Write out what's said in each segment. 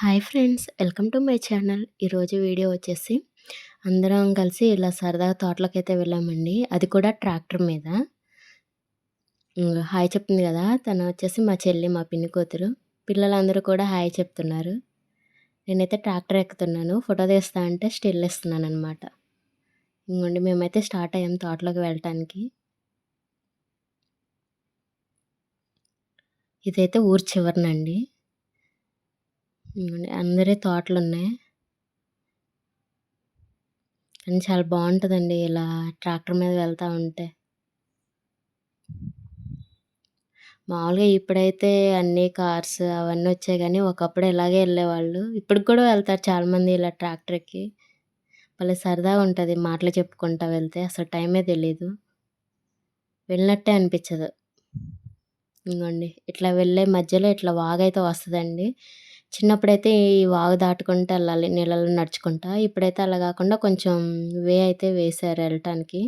Hi friends welcome to my channel. ఈరోజు video వచ్చేసి అందరం కలిసి ఇలా సరదాగా తోటలకైతే వెళ్ళామండి. అది కూడా ట్రాక్టర్ మీద. హాయ్ చెప్తుంది కదా. తను వచ్చేసి మా చెల్లి మా పిన్ని కూతురు. పిల్లలందరూ కూడా హాయ్ చెప్తున్నారు. నేనైతే ట్రాక్టర్ ఎక్కుతున్నాను. ఫోటో తీస్తా అంటే స్టిల్ ఇస్తున్నాను అనమాట ఇంకోండి మేమైతే స్టార్ట్ అయ్యాం తోటలోకి వెళ్ళటానికి. ఇదైతే ఊరు చివరినండి. అందరి తోటలున్నాయి. కానీ చాలా బాగుంటుందండి ఇలా ట్రాక్టర్ మీద వెళ్తూ ఉంటే. మామూలుగా ఇప్పుడైతే అన్ని కార్స్ అవన్నీ వచ్చాయి కానీ ఒకప్పుడు ఇలాగే వెళ్ళేవాళ్ళు ఇప్పటికి కూడా వెళ్తారు చాలామంది ఇలా ట్రాక్టర్‌కి. భలే సరదాగా ఉంటుంది మాటలు చెప్పుకుంటా వెళ్తే అసలు టైమే తెలియదు వెళ్ళినట్టే అనిపించదు. ఇంగోండి ఇట్లా వెళ్ళే మధ్యలో ఇట్లా వాగైతే వస్తుందండి చిన్నప్పుడైతే ఈ వాగు దాటుకుంటూ వెళ్ళాలి నీళ్ళలో నడుచుకుంటా. ఇప్పుడైతే అలా కాకుండా కొంచెం వే అయితే వేశారు వెళ్ళటానికి.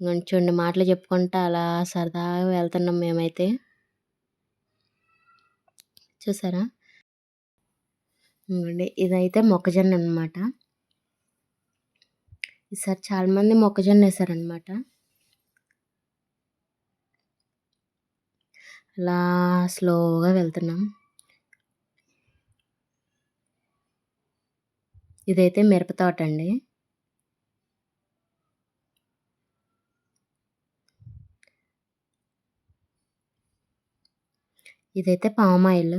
చూడండి మాటలు చెప్పుకుంటా అలా సరదాగా వెళ్తున్నాం మేమైతే. చూసారా? ఇదైతే మొక్కజొన్న అనమాట ఈసారి చాలామంది మొక్కజొన్న వేసారనమాట అలా స్లోగా వెళ్తున్నాం. ఇదైతే మిరప తోట అండి ఇదైతే పామ్ ఆయిల్.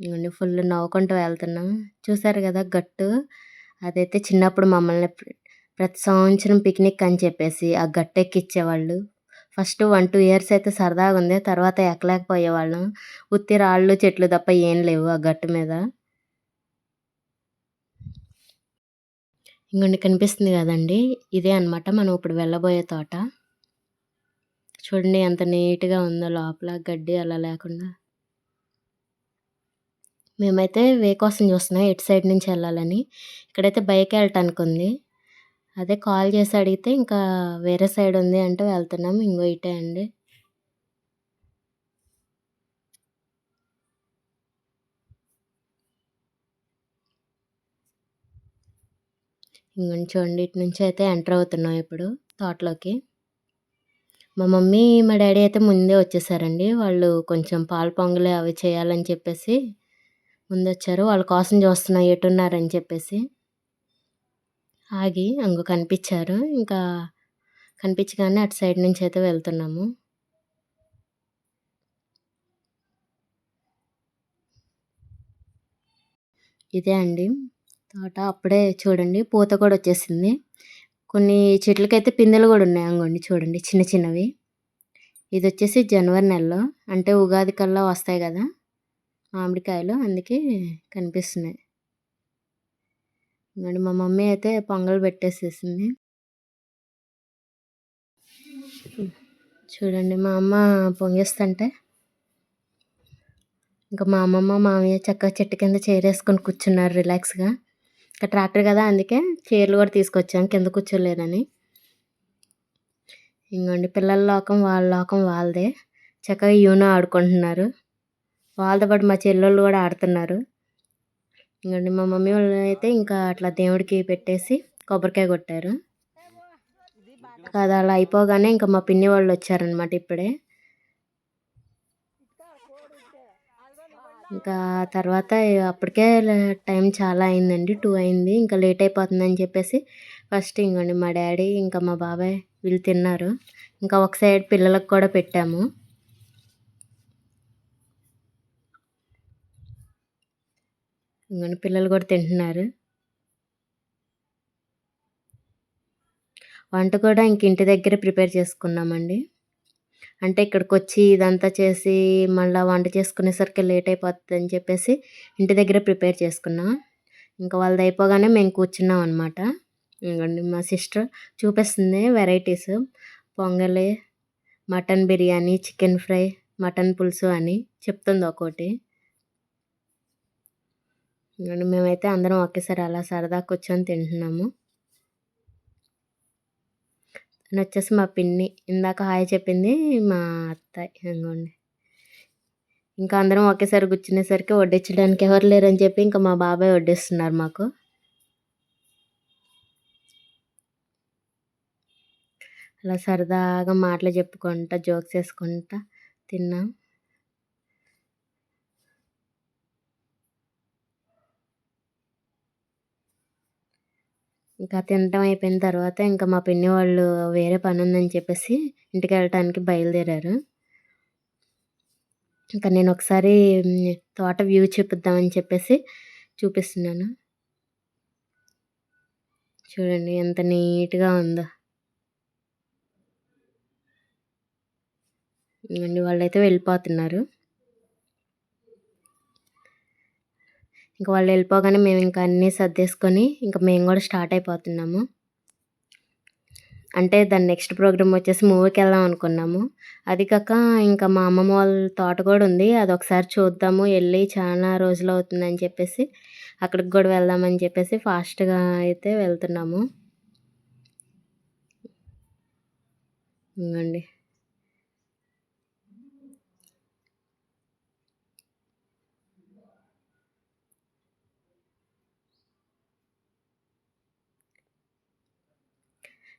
ఇవ్వండి ఫుల్ నవ్వుకుంటూ వెళ్తున్నాం. చూసారు కదా గట్టు? అదైతే చిన్నప్పుడు మమ్మల్ని ప్రతి సంవత్సరం పిక్నిక్ అని చెప్పేసి ఆ గట్టు ఎక్కిచ్చేవాళ్ళు ఫస్ట్ వన్ టూ ఇయర్స్ అయితే సరదాగా ఉంది తర్వాత ఎక్కలేకపోయేవాళ్ళం. ఉత్తి రాళ్ళు చెట్లు తప్ప ఏం లేవు ఆ గట్టు మీద. ఇంకొండి కనిపిస్తుంది కదండి. ఇదే అనమాట మనం ఇప్పుడు వెళ్ళబోయే తోట. చూడండి ఎంత నీట్గా ఉందో లోపల గడ్డి అలా లేకుండా. మేమైతే వే కోసం చూస్తున్నాం ఎటు సైడ్ నుంచి వెళ్ళాలని. ఇక్కడైతే బైక్ వెళ్ళటానికి ఉంది. అదే కాల్ చేసి అడిగితే ఇంకా వేరే సైడ్ ఉంది అంటే వెళ్తున్నాం. ఇంకో ఇటే అండి. చూడండి. ఇటు నుంచి అయితే ఎంటర్ అవుతున్నాం ఇప్పుడు తోటలోకి. మా మమ్మీ మా డాడీ అయితే ముందే వచ్చేసారండి. వాళ్ళు కొంచెం పాలు పొంగలే అవి చేయాలని చెప్పేసి ముందు వచ్చారు వాళ్ళ కోసం చూస్తున్నాం ఎటున్నారని చెప్పేసి. ఆగి అంగు కనిపించారు. ఇంకా కనిపించగానే అటు సైడ్ నుంచి అయితే వెళ్తున్నాము. ఇదే అండి. తోట అప్పుడే చూడండి పూత కూడా వచ్చేసింది. కొన్ని చెట్లకైతే పిందెలు కూడా ఉన్నాయి అంగండి చూడండి చిన్న చిన్నవి. ఇది వచ్చేసి జనవరి నెలలో అంటే ఉగాది కల్లా వస్తాయి కదా మామిడికాయలు అందుకే కనిపిస్తున్నాయి. ఇంకోండి మా మమ్మీ అయితే పొంగల్ పెట్టేసేసింది. చూడండి మా అమ్మ పొంగేస్తుంటే ఇంకా మా అమ్మమ్మ మామయ్య చక్కగా చెట్టు కింద చేరేసుకొని కూర్చున్నారు రిలాక్స్గా. ట్రాక్టర్ కదా అందుకే చీరలు కూడా తీసుకొచ్చాం కింద కూర్చోలేదని ఇంకోండి పిల్లల లోకం వాళ్ళ లోకం వాళ్ళదే. చక్కగా యూనో ఆడుకుంటున్నారు. వాళ్ళతో పాటు మా చెల్లెళ్ళు కూడా ఆడుతున్నారు. ఇంకోండి మా మమ్మీ వాళ్ళు అయితే ఇంకా అట్లా దేవుడికి పెట్టేసి కొబ్బరికాయ కొట్టారు. అది అలా అయిపోగానే ఇంకా మా పిన్ని వాళ్ళు వచ్చారనమాట ఇప్పుడే. ఇంకా తర్వాత అప్పటికే టైం చాలా అయిందండి. టూ అయింది. ఇంకా లేట్ అయిపోతుందని చెప్పేసి ఫస్ట్ ఇంకోండి మా డాడీ ఇంకా మా బాబాయ్ వీళ్ళు తిన్నారు. ఇంకా ఒక సైడ్ పిల్లలకు కూడా పెట్టాము. ఇంకోండి పిల్లలు కూడా తింటున్నారు. వంట కూడా ఇంక ఇంటి దగ్గర ప్రిపేర్ చేసుకున్నామండి అంటే ఇక్కడికి వచ్చి ఇదంతా చేసి మళ్ళీ వంట చేసుకునేసరికి లేట్ అయిపోతుంది అని చెప్పేసి ఇంటి దగ్గర ప్రిపేర్ చేసుకున్నాం. ఇంకా వాళ్ళది అయిపోగానే మేము కూర్చున్నాం అనమాట ఇంకండి మా సిస్టర్ చూపిస్తుంది వెరైటీస్. పొంగలి mutton biryani chicken fry mutton పులుసు అని చెప్తుంది ఒక్కోటి. మేమైతే అందరం ఒకేసారి అలా సరదా కూర్చొని తింటున్నాము. తను వచ్చేసి మా పిన్ని ఇందాక హాయ్ చెప్పింది మా అత్తయ్య. ఇంకోండి ఇంకా అందరం ఒకేసారి కూర్చునేసరికి వడ్డించడానికి ఎవరు లేరని చెప్పి ఇంకా మా బాబాయ్ వడ్డిస్తున్నారు మాకు. అలా సరదాగా మాటలు చెప్పుకుంటా జోక్స్ వేసుకుంటా తిన్నాం. ఇంకా తినటం అయిపోయిన తర్వాత ఇంకా మా పిన్ని వాళ్ళు వేరే పని ఉందని చెప్పేసి ఇంటికి వెళ్ళటానికి బయలుదేరారు. ఇంకా నేను ఒకసారి తోట వ్యూ చూపిద్దామని చెప్పేసి చూపిస్తున్నాను. చూడండి ఎంత నీట్గా ఉందో. వాళ్ళు వాళ్ళైతే వెళ్ళిపోతున్నారు. ఇంకా వాళ్ళు వెళ్ళిపోగానే మేము ఇంకా అన్నీ సర్దేసుకొని ఇంకా మేము కూడా స్టార్ట్ అయిపోతున్నాము. అంటే దాని నెక్స్ట్ ప్రోగ్రామ్ వచ్చేసి మూవీకి వెళ్దాం అనుకున్నాము. అది కాక ఇంకా మా అమ్మమ్మ వాళ్ళ తోట కూడా ఉంది. అది ఒకసారి చూద్దాము వెళ్ళి చాలా రోజులు అవుతుందని చెప్పేసి అక్కడికి కూడా వెళ్దామని చెప్పేసి ఫాస్ట్గా అయితే వెళ్తున్నాము. ఇంకండి.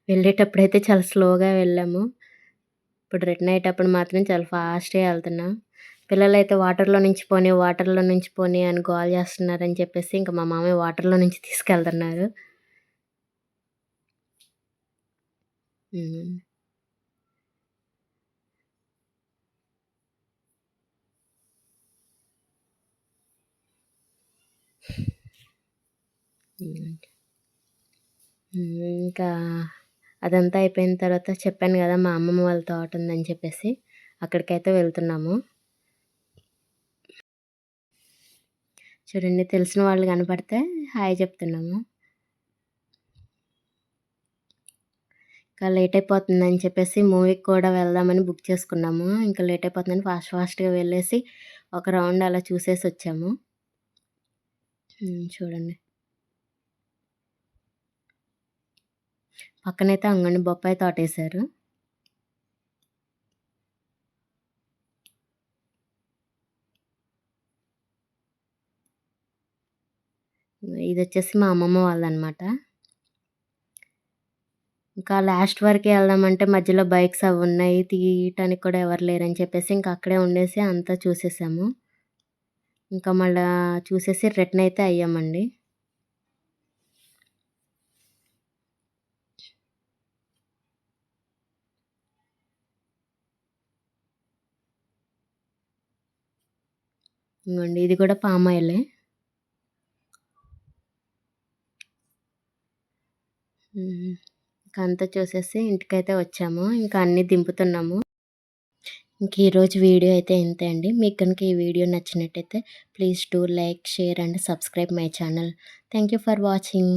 వెళ్ళేటప్పుడు అయితే చాలా స్లోగా వెళ్ళాము. ఇప్పుడు రిటర్న్ అయ్యేటప్పుడు మాత్రం చాలా ఫాస్ట్గా వెళ్తున్నాం. పిల్లలు అయితే వాటర్లో నుంచి పోనీ వాటర్లో నుంచి పోనీ అని గోల్ చేస్తున్నారని చెప్పేసి ఇంకా మా మామయ్య వాటర్లో నుంచి తీసుకెళ్తున్నారు. ఇంకా అదంతా అయిపోయిన తర్వాత చెప్పాను కదా మా అమ్మమ్మ వాళ్ళ తోట ఉందని చెప్పేసి అక్కడికైతే వెళ్తున్నాము. చూడండి తెలిసిన వాళ్ళు కనపడితే హాయ్ చెప్తున్నాము. ఇంకా లేట్ అయిపోతుందని చెప్పేసి మూవీకి కూడా వెళ్దామని బుక్ చేసుకున్నాము. ఇంకా లేట్ అయిపోతుందని ఫాస్ట్ ఫాస్ట్గా వెళ్ళేసి ఒక రౌండ్ అలా చూసేసి వచ్చాము. చూడండి. పక్కనైతే అంగడి బొప్పాయి తోటేశారు. ఇది వచ్చేసి మా అమ్మమ్మ వాళ్ళదనమాట. ఇంకా లాస్ట్ వరకే వెళ్దామంటే మధ్యలో బైక్స్ అవి ఉన్నాయి తీయటానికి కూడా ఎవరు లేరని చెప్పేసి ఇంకా అక్కడే ఉండేసి అంతా చూసేసాము. ఇంకా మళ్ళా చూసేసి రిటర్న్ అయితే అయ్యామండి. ఇంకోండి ఇది కూడా పామాయిలే ఇంకా అంతా చూసేసి ఇంటికైతే వచ్చాము. ఇంకా అన్నీ దింపుతున్నాము. ఇంక ఈరోజు వీడియో అయితే ఇంతే అండి. మీకు కనుక ఈ వీడియో నచ్చినట్టయితే please do like share and subscribe my channel. Thank you for watching.